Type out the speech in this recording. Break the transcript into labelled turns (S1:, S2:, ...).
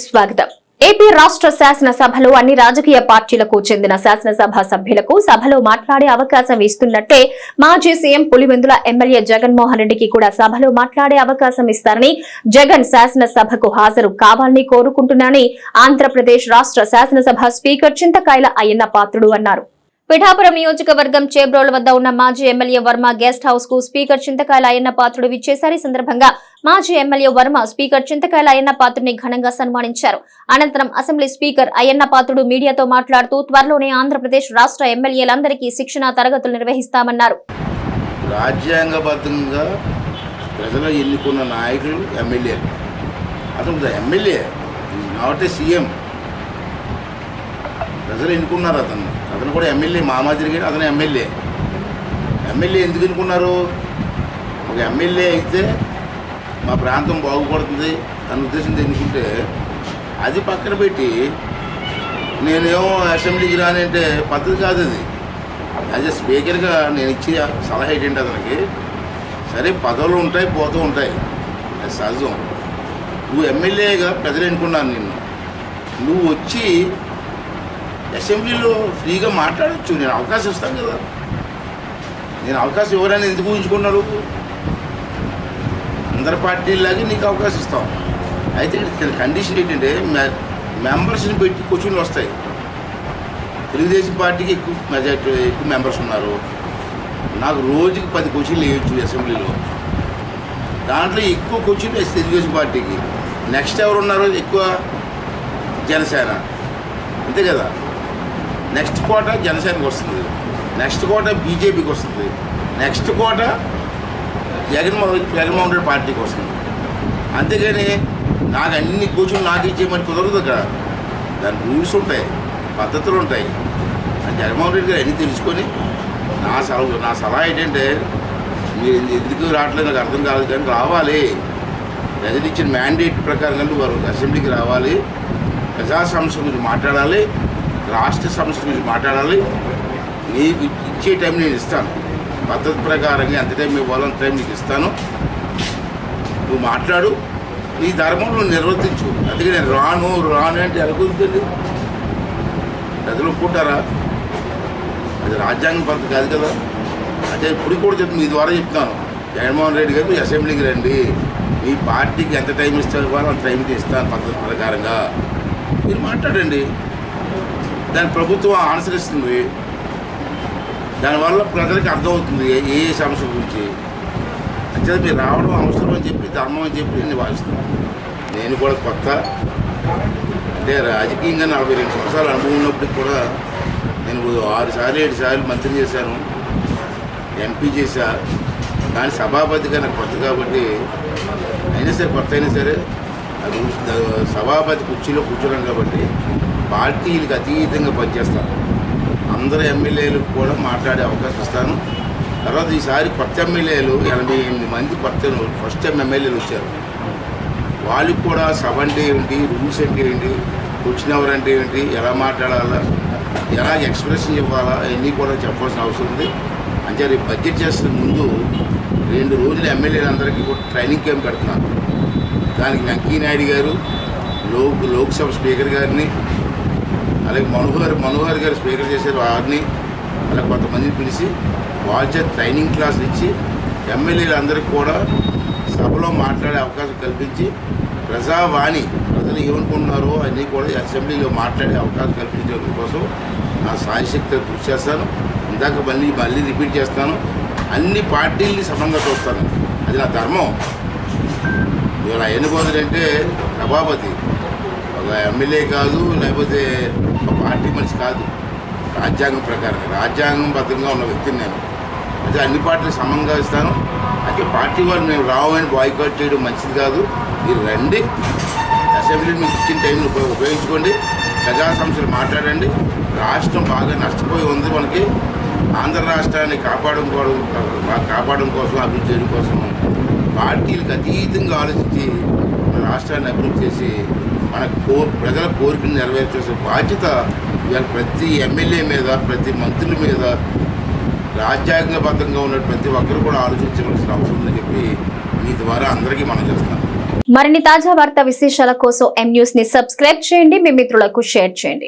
S1: స్వాగతం. ఏపీ రాష్ట్ర శాసనసభలో అన్ని రాజకీయ పార్టీలకు చెందిన శాసనసభ సభ్యులకు సభలో మాట్లాడే అవకాశం ఇస్తున్నట్టే మాజీ సీఎం పులివెందుల ఎమ్మెల్యే జగన్మోహన్ రెడ్డికి కూడా సభలో మాట్లాడే అవకాశం ఇస్తారని జగన్ శాసనసభకు హాజరు కావాలని కోరుకుంటున్నానని ఆంధ్రప్రదేశ్ రాష్ట్ర శాసనసభ స్పీకర్ చింతకాయల అయ్యన్న పాత్రుడు అన్నారు. పిఠాపురం నియోజకవర్గం చేబ్రోల్ వద్ద ఉన్న మాజీ ఎమ్మెల్యే వర్మ గెస్ట్ హౌస్కు స్పీకర్ చింతకాయల అయ్యన్న పాత్రుడు విచ్చేశారు. ఈ సందర్భంగా మాజీ ఎమ్మెల్యే వర్మ స్పీకర్ చింతకాయల అయ్యన్న పాత్రుడిని ఘనంగా సన్మానించారు. అనంతరం అసెంబ్లీ స్పీకర్ అయ్యన్న పాత్రుడు మీడియాతో మాట్లాడుతూ త్వరలోనే ఆంధ్రప్రదేశ్ రాష్ట్ర ఎమ్మెల్యేలందరికీ శిక్షణ తరగతులు నిర్వహిస్తామన్నారు.
S2: రాజ్యాంగబద్ధంగా ప్రజలు ఎన్నుకున్న నాయకులు ఎమ్మెల్యేలు అతను ఎమ్మెల్యే నాట్ ఏ సీఎం ప్రజలు ఎన్నుకున్నారు అతను అతను కూడా ఎమ్మెల్యే మా అతను ఎమ్మెల్యే ఎమ్మెల్యే ఎందుకు ఎన్నుకున్నారు? ఒక ఎమ్మెల్యే అయితే మా ప్రాంతం బాగుపడుతుంది అన్న ఉద్దేశంతో ఎన్నుకుంటే అది పక్కన పెట్టి నేనేమో అసెంబ్లీకి రానంటే పద్ధతి కాదు అది. యాజ్ ఎ స్పీకర్గా నేను ఇచ్చే సలహా ఏంటంటే అతనికి? సరే పదవులు ఉంటాయి పోతూ ఉంటాయి. అది సహజం. నువ్వు ఎమ్మెల్యేగా ప్రజలు ఎన్నుకున్నాను నిన్ను. నువ్వు వచ్చి అసెంబ్లీలో ఫ్రీగా మాట్లాడచ్చు. నేను అవకాశం ఇస్తాను కదా. నేను అవకాశం ఎవరైనా ఎందుకు ఊహించుకున్నాడు అందరి పార్టీలాగే నీకు అవకాశం ఇస్తాం. అయితే ఇక్కడ కండిషన్ ఏంటంటే మె- మెంబర్స్ని పెట్టి క్వశ్చన్లు వస్తాయి. తెలుగుదేశం పార్టీకి ఎక్కువ మెజార్టీ ఎక్కువ మెంబర్స్ ఉన్నారు. నాకు రోజుకి పది క్వశ్చన్లు వేయచ్చు అసెంబ్లీలో. దాంట్లో ఎక్కువ క్వశ్చన్లు వేసి తెలుగుదేశం పార్టీకి. నెక్స్ట్ ఎవరు ఉన్నారో ఎక్కువ జనసేన. అంతే కదా. నెక్స్ట్ కోట జనసేనకి వస్తుంది నెక్స్ట్ కోట బీజేపీకి వస్తుంది నెక్స్ట్ కోట జగన్మోహన్ జగన్మోహన్ రెడ్డి పార్టీకి వస్తుంది అంతేగాని నాకు అన్ని కూర్చొని నాకు ఇచ్చేయమని కుదరదు అక్కడ దాని రూల్స్ ఉంటాయి పద్ధతులు ఉంటాయి ఆ జగన్మోహన్ రెడ్డి గారు అన్నీ తెలుసుకొని నా సలహా నా సలహా ఏంటంటే మీరు ఎందుకు రావట్లేదు? నాకు అర్థం కాదు కానీ రావాలి. ప్రజలు ఇచ్చిన మ్యాండేట్ ప్రకారంగా వారు అసెంబ్లీకి రావాలి. ప్రజా సమస్య గురించి మాట్లాడాలి. రాష్ట్ర సమస్య గురించి మాట్లాడాలి. నీకు ఇచ్చే టైం నేను ఇస్తాను. పద్ధతి ప్రకారంగా ఎంత టైం ఇవ్వాలో అంత టైం నీకు ఇస్తాను. నువ్వు మాట్లాడు. నీ ధర్మం నువ్వు నిర్వర్తించు. అందుకే నేను రాను రాను అంటే ఎలా ప్రజలు ఒప్పుకుంటారా అది రాజ్యాంగం పద్ధతి కాదు కదా. అంటే ఇప్పుడు కూడా చెప్పి మీ ద్వారా చెప్తాను. జగన్మోహన్ రెడ్డి గారు అసెంబ్లీకి రండి. మీ పార్టీకి ఎంత టైం ఇస్తారు ఇవ్వాలో అంత టైంకి ఇస్తాను పద్ధతి ప్రకారంగా. మీరు మాట్లాడండి. దాని ప్రభుత్వం అనుసరిస్తుంది దానివల్ల ప్రజలకు అర్థమవుతుంది ఏ ఏ సమస్య గురించి. అంటే మీరు రావడం అవసరం అని చెప్పి ధర్మం అని చెప్పి నేను భావిస్తున్నాను నేను కూడా కొత్త అంటే రాజకీయంగా నలభై రెండు సంవత్సరాలు అనుభవం ఉన్నప్పటికి కూడా నేను ఆరు సార్లు ఏడు సార్లు మంత్రి చేశాను ఎంపీ చేశా. కానీ సభాపతిగా నాకు కొత్త కాబట్టి అయినా సరే కొత్త అయినా సరే అది సభాపతి కుర్చీలో కూర్చున్నాం కాబట్టి పార్టీలకు అతీతంగా పనిచేస్తాను అందరు ఎమ్మెల్యేలకు కూడా మాట్లాడే అవకాశం ఇస్తాను తర్వాత ఈసారి కొత్త ఎమ్మెల్యేలు ఎనభై ఎనిమిది మంది కొత్త ఫస్ట్ టైం ఎమ్మెల్యేలు వచ్చారు. వాళ్ళకి కూడా సభ అంటే ఏంటి రూల్స్ అంటే ఏంటి వచ్చినవరు అంటే ఏంటి ఎలా మాట్లాడాలా ఎలా ఎక్స్ప్రెషన్ ఇవ్వాలా అవన్నీ కూడా చెప్పాల్సిన అవసరం ఉంది. అంటే రేపు బడ్జెట్ చేసిన ముందు రెండు రోజులు ఎమ్మెల్యేలందరికీ కూడా ట్రైనింగ్ క్యాంప్ పెడుతున్నాను దానికి వెంకయ్యనాయుడు గారు లోక్ లోక్సభ స్పీకర్ గారిని అలాగే మనోహర్ మనోహర్ గారు స్పీకర్ చేశారు వారిని అలా కొంతమందిని పిలిచి వాళ్ళ ట్రైనింగ్ క్లాసులు ఇచ్చి ఎమ్మెల్యేలందరికీ కూడా సభలో మాట్లాడే అవకాశం కల్పించి ప్రజావాణి ప్రజలు ఏమనుకుంటున్నారో అన్నీ కూడా అసెంబ్లీలో మాట్లాడే అవకాశం కల్పించడం కోసం నా సాయశక్తి కృషి చేస్తాను. ఇందాక మళ్ళీ మళ్ళీ రిపీట్ చేస్తాను. అన్ని పార్టీల్ని సమంగా చూస్తాను. అది నా ధర్మం. ఇవాళ ఎన్నుకోదలు అంటే సభాపతి ఎమ్మెల్యే కాదు లేకపోతే ఒక పార్టీ మనిషి కాదు. రాజ్యాంగం ప్రకారం రాజ్యాంగం భద్రంగా ఉన్న వ్యక్తిని నేను. అయితే అన్ని పార్టీలు సమంగా ఇస్తాను. అయితే పార్టీ వాళ్ళు మేము రావని బాయ్కాట్ చేయడం మంచిది కాదు. మీరు రండి. అసెంబ్లీ మీకు ఇచ్చిన టైంని ఉపయోగించుకోండి. ప్రజా సమస్యలు మాట్లాడండి. రాష్ట్రం బాగా నష్టపోయి ఉంది మనకి. ఆంధ్ర రాష్ట్రాన్ని కాపాడడం కోసం కాపాడడం కోసం అభివృద్ధి చేయడం కోసం పార్టీలకు అతీతంగా ఆలోచించి రాష్ట్రాన్ని అభివృద్ధి చేసి మన కో ప్రజల కోరికను నెరవేర్చేసే బాధ్యత ఇవాళ ప్రతి ఎమ్మెల్యే మీద ప్రతి మంత్రుల మీద రాజ్యాంగబద్ధంగా ఉన్న ప్రతి ఒక్కరు కూడా ఆలోచించవలసిన అవసరం ఉందని చెప్పి మీ ద్వారా అందరికీ మనం చేస్తాం
S1: మరిన్ని తాజా వార్తా విశేషాల కోసం ఎం న్యూస్ని సబ్స్క్రైబ్ చేయండి మీ మిత్రులకు షేర్ చేయండి.